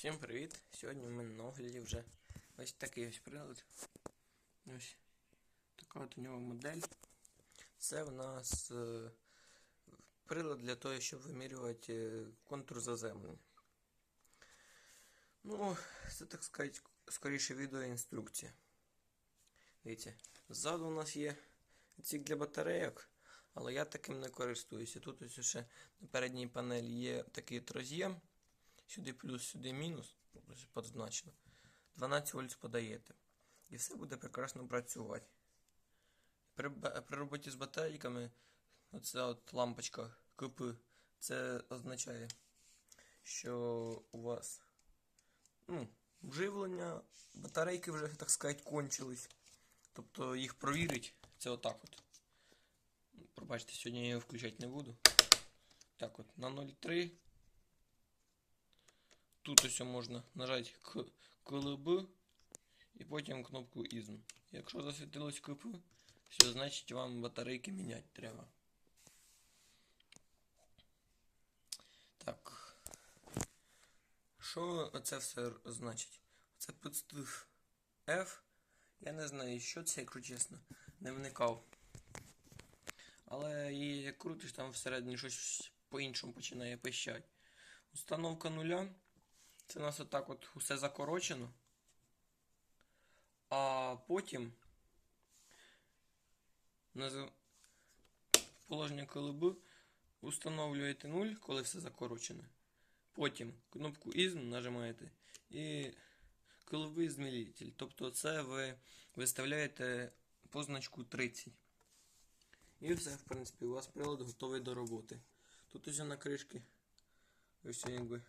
Всім привіт! Сьогодні в мене на огляді вже ось такий ось прилад. Ось така от у нього модель. Це в нас е, прилад для того, щоб вимірювати е, контур заземлення. Ну, це так сказати, скоріше відеоінструкція. Дивіться, ззаду у нас є цік для батарейок, але я таким не користуюся. Тут ось ще на передній панелі є такий роз'єм. Сюди плюс, сюди мінус, позначено. 12 вольт подаєте. І все буде прекрасно працювати. При, при роботі з батарейками, оця от лампочка КП, це означає, що у вас ну, вживлення, батарейки вже, так сказати, кончились. Тобто їх провірить, це отак от. Пробачте, сьогодні я його включати не буду. Так от, на 0,3. Тут ось можна нажати КЛБ і потім кнопку ІЗМ. Якщо засвітилось КП, все, значить вам батарейки міняти треба. Так. Що це все значить? Це підстив F. Я не знаю, що це, якщо чесно, не вникав. Але як крутиш, там всередині щось по-іншому починає пищати. Установка нуля. Це у нас отак от усе закорочено. А потім положення колеби установлюєте 0, коли все закорочене. Потім кнопку ізм нажимаєте і коловий змілитель. Тобто це ви виставляєте позначку 30. І все, в принципі, у вас прилад готовий до роботи. Тут ось на кришки. Ось якби.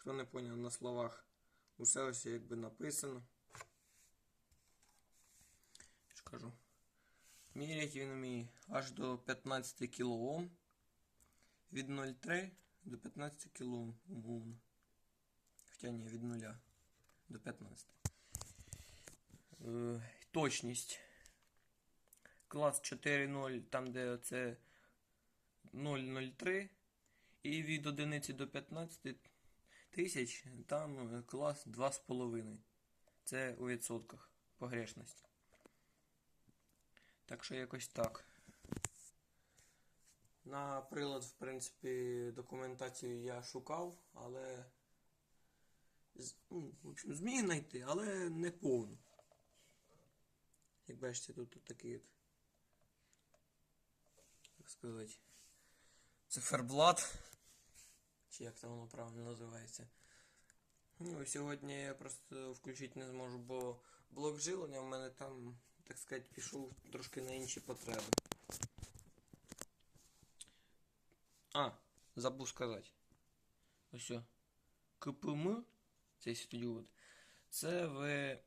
Хто не поняв на словах, усе ось якби написано. Ж кажу. Мірять він вміє аж до 15 кОм. Від 0,3 до 15 кОм умовно. Хоча ні, від 0 до 15. Е, точність. Клас 4.0, там де оце 0,03. І від 1 до 15 тисяч, там е, клас 2,5. Це у відсотках погрешності. Так що якось так. На прилад, в принципі, документацію я шукав, але. Ну, в общем, зміг знайти, але не повну. Як бачите, тут, такий от. Як сказати. Циферблат. Чи як там воно правильно називається. Ну, сьогодні я просто включити не зможу, бо блок жилення в мене там, так сказати, пішов трошки на інші потреби. А, забув сказати. Ось. КПМ, цей світодіод, це ви.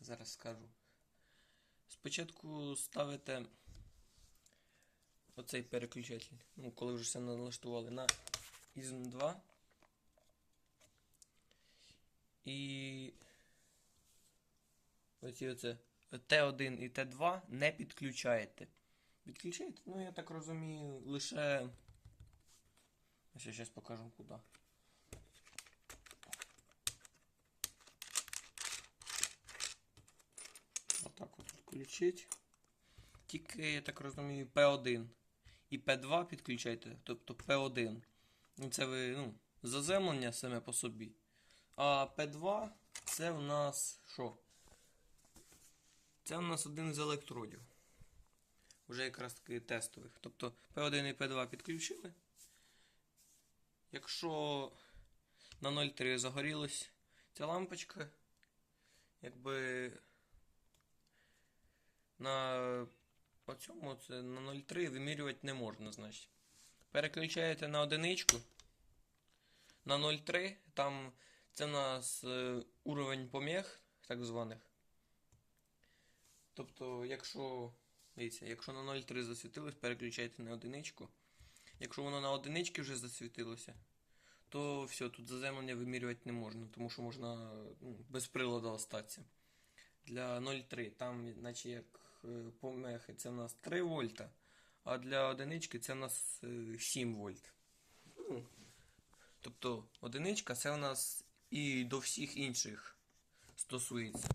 Зараз скажу. Спочатку ставите оцей переключатель. Ну, коли вже все налаштували на ізм 2. І оці оце Т1 і Т2 не підключаєте. Підключаєте, ну я так розумію, лише. Я зараз покажу куди. Отак от включить. Тільки, я так розумію, P1 і P2 підключайте, тобто P1. Ну, Це ви, ну, заземлення саме по собі. А P2 це у нас що? Це у нас один з електродів. Вже якраз таки тестових. Тобто P1 і P2 підключили. Якщо на 0,3 загорілась ця лампочка, якби на оцьому це на 0,3 вимірювати не можна, значить. Переключаєте на одиничку. На 0,3 там це у нас е, уровень помех, так званих. Тобто, якщо, дивіться, якщо на 0,3 засвітилось, переключайте на одиничку. Якщо воно на одиничці вже засвітилося, то все, тут заземлення вимірювати не можна, тому що можна ну, без приладу остатися. Для 0,3 там, наче як е, помехи, це в нас 3 вольта, а для одинички це в нас е, 7 вольт. Ну, Тобто одиничка це у нас і до всіх інших стосується.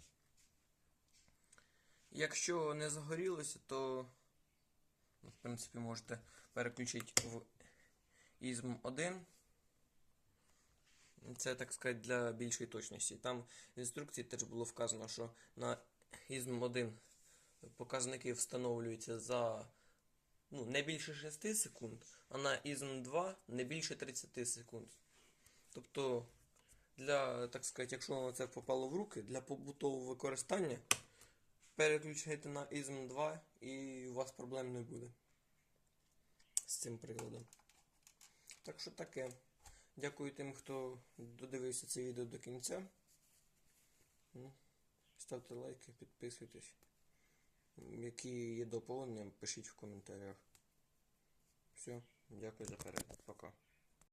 Якщо не загорілося, то в принципі можете переключити в ізм 1. Це, так сказати, для більшої точності. Там в інструкції теж було вказано, що на ізм 1 показники встановлюються за ну, не більше 6 секунд, а на ізм 2 не більше 30 секунд. Тобто, для, так сказати, якщо це попало в руки, для побутового використання переключайте на ізм 2 і у вас проблем не буде з цим приладом. Так що таке. Дякую тим, хто додивився це відео до кінця. Ну, Ставте лайки, підписуйтесь. Які є доповнення, пишіть в коментарях. Все, дякую за перегляд. Пока.